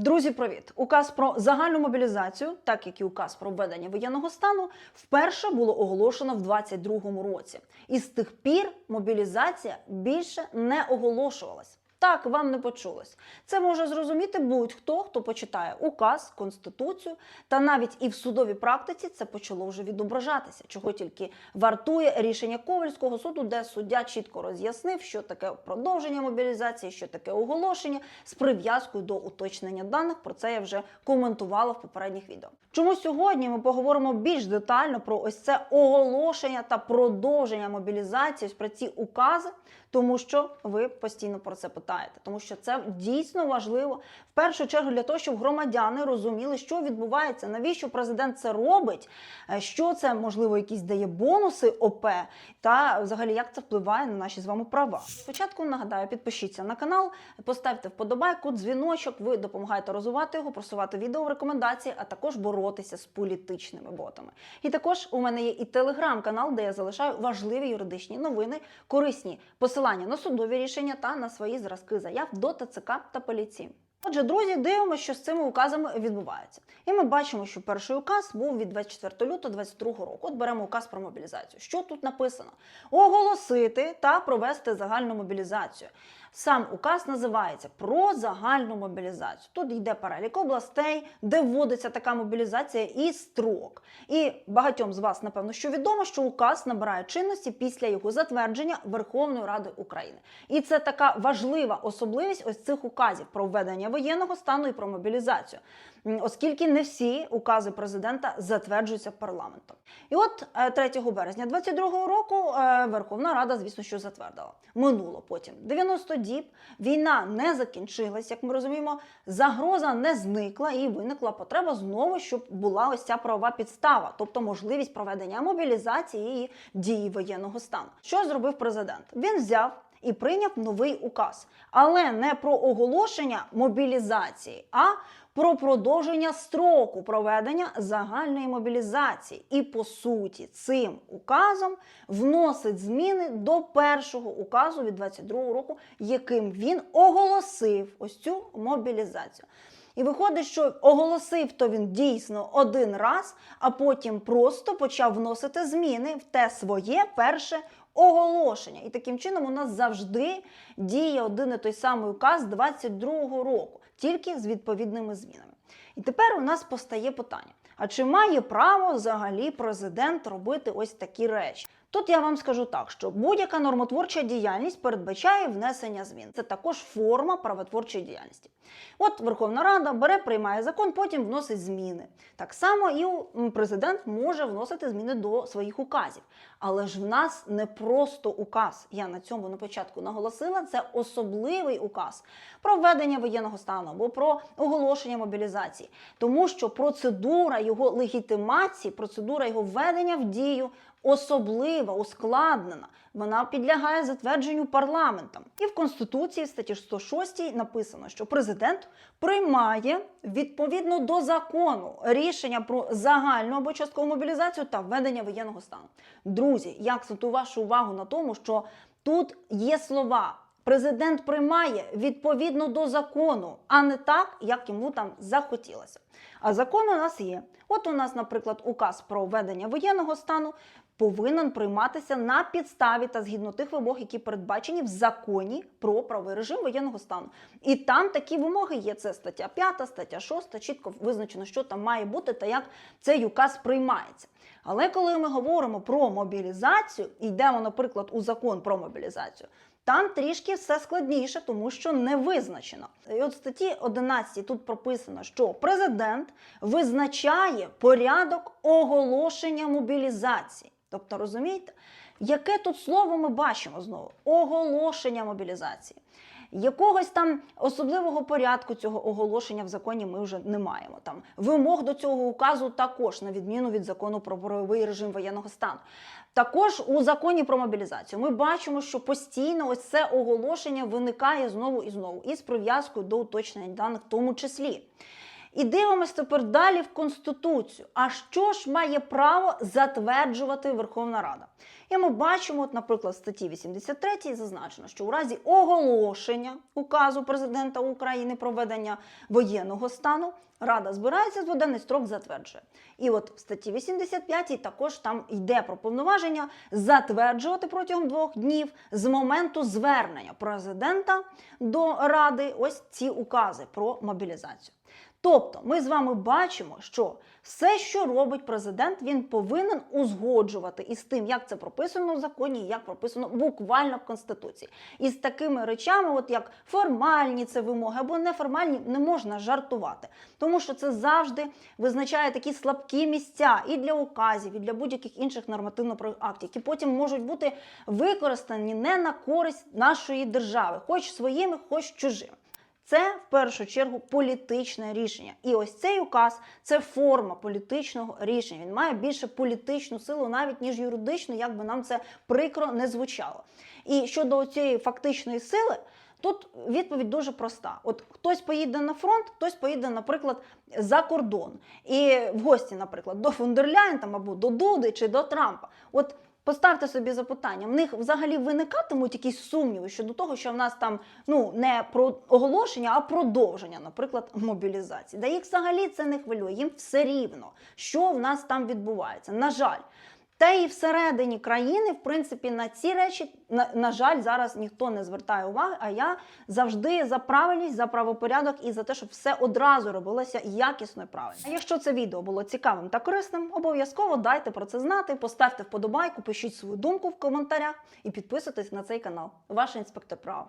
Друзі, привіт! Указ про загальну мобілізацію, так як і указ про введення воєнного стану, вперше було оголошено в 2022 році. І з тих пір мобілізація більше не оголошувалась. Так, вам не почулось. Це може зрозуміти будь-хто, хто почитає указ, конституцію, та навіть і в судовій практиці це почало вже відображатися, чого тільки вартує рішення Ковальського суду, де суддя чітко роз'яснив, що таке продовження мобілізації, що таке оголошення з прив'язкою до уточнення даних. Про це я вже коментувала в попередніх відео. Чому сьогодні ми поговоримо більш детально про ось це оголошення та продовження мобілізації про ці укази, тому що ви постійно про це питаєте, тому що це дійсно важливо в першу чергу для того, щоб громадяни розуміли, що відбувається, навіщо президент це робить, е, що це можливо якісь дає бонуси ОП, та взагалі як це впливає на наші з вами права. Спочатку нагадаю, підпишіться на канал, поставте вподобайку, дзвіночок. Ви допомагаєте розвивати його, просувати відео в рекомендації, а також боротися з політичними ботами. І також у мене є і телеграм-канал, де я залишаю важливі юридичні новини, корисні посилання на судові рішення та на свої зразки заяв до ТЦК та поліції. Отже, друзі, дивимося, що з цими указами відбувається. І ми бачимо, що перший указ був від 24 лютого 2022 року. От беремо указ про мобілізацію. Що тут написано? Оголосити та провести загальну мобілізацію. Сам указ називається про загальну мобілізацію. Тут йде перелік областей, де вводиться така мобілізація і строк. І багатьом з вас, напевно, що відомо, що указ набирає чинності після його затвердження Верховною Радою України. І це така важлива особливість ось цих указів про введення воєнного стану і про мобілізацію, оскільки не всі укази президента затверджуються парламентом. І от е, 3 березня 2022 року е, Верховна Рада, звісно, що затвердила. Минуло потім 90 діб. Війна не закінчилась, як ми розуміємо. Загроза не зникла, і виникла потреба знову, щоб була ось ця правова підстава, тобто можливість проведення мобілізації і дії воєнного стану. Що зробив президент? Він взяв. І прийняв новий указ, але не про оголошення мобілізації, а про продовження строку проведення загальної мобілізації. І по суті, цим указом вносить зміни до першого указу від 22 року, яким він оголосив ось цю мобілізацію. І виходить, що оголосив то він дійсно один раз, а потім просто почав вносити зміни в те своє перше оголошення. І таким чином у нас завжди діє один і той самий указ 22-го року, тільки з відповідними змінами. І тепер у нас постає питання: а чи має право взагалі президент робити ось такі речі? Тут я вам скажу так, що будь-яка нормотворча діяльність передбачає внесення змін. Це також форма правотворчої діяльності. От Верховна Рада бере, приймає закон, потім вносить зміни. Так само і президент може вносити зміни до своїх указів. Але ж в нас не просто указ. Я на цьому на початку наголосила. Це особливий указ про введення воєнного стану або про оголошення мобілізації, тому що процедура його легітимації, процедура його введення в дію особлива, ускладнена. Вона підлягає затвердженню парламентом. І в Конституції, в статті 106 написано, що президент приймає відповідно до закону рішення про загальну або часткову мобілізацію та введення воєнного стану. Друзі, я акцентую вашу увагу на тому, що тут є слова. Президент приймає відповідно до закону, а не так, як йому там захотілося. А закон у нас є. От у нас, наприклад, указ про введення воєнного стану повинен прийматися на підставі та згідно тих вимог, які передбачені в законі про правовий режим воєнного стану. І там такі вимоги є. Це стаття 5, стаття 6, чітко визначено, що там має бути та як цей указ приймається. Але коли ми говоримо про мобілізацію, йдемо, наприклад, у закон про мобілізацію, там трішки все складніше, тому що не визначено. І от в статті 11 тут прописано, що президент визначає порядок оголошення мобілізації. Тобто, розумієте, яке тут слово ми бачимо знову? Оголошення мобілізації. Якогось там особливого порядку цього оголошення в законі ми вже не маємо. Там вимог до цього указу також, на відміну від закону про правовий режим воєнного стану. Також у законі про мобілізацію ми бачимо, що постійно ось це оголошення виникає знову і знову із прив'язкою до уточнення даних, в тому числі. І дивимось тепер далі в Конституцію. А що ж має право затверджувати Верховна Рада? І ми бачимо, от, наприклад, в статті 83 зазначено, що у разі оголошення указу президента України про введення воєнного стану Рада збирається в дводенний строк затверджує. І от в статті 85 також там йде про повноваження затверджувати протягом двох днів з моменту звернення президента до Ради ось ці укази про мобілізацію. Тобто, ми з вами бачимо, що все, що робить президент, він повинен узгоджувати із тим, як це прописано в законі, як прописано буквально в конституції. І з такими речами, от як формальні це вимоги або неформальні, не можна жартувати, тому що це завжди визначає такі слабкі місця і для указів, і для будь-яких інших нормативно-правових актів, які потім можуть бути використані не на користь нашої держави, хоч своїми, хоч чужими. Це в першу чергу політичне рішення. І ось цей указ це форма політичного рішення. Він має більше політичну силу, навіть ніж юридичну, як би нам це прикро не звучало. І щодо цієї фактичної сили. Тут відповідь дуже проста: от хтось поїде на фронт, хтось поїде, наприклад, за кордон, і в гості, наприклад, до Фондерляйн там або до Дуди чи до Трампа. От Поставте собі запитання, в них взагалі виникатимуть якісь сумніви щодо того, що в нас там ну не про оголошення, а продовження, наприклад, мобілізації. Да їх взагалі це не хвилює. Їм все рівно, що в нас там відбувається. На жаль. Та і всередині країни, в принципі, на ці речі, на, на жаль, зараз ніхто не звертає уваги. А я завжди за правильність, за правопорядок і за те, щоб все одразу робилося якісно і правильно. А якщо це відео було цікавим та корисним, обов'язково дайте про це знати, поставте вподобайку, пишіть свою думку в коментарях і підписуйтесь на цей канал. Ваш інспектор права.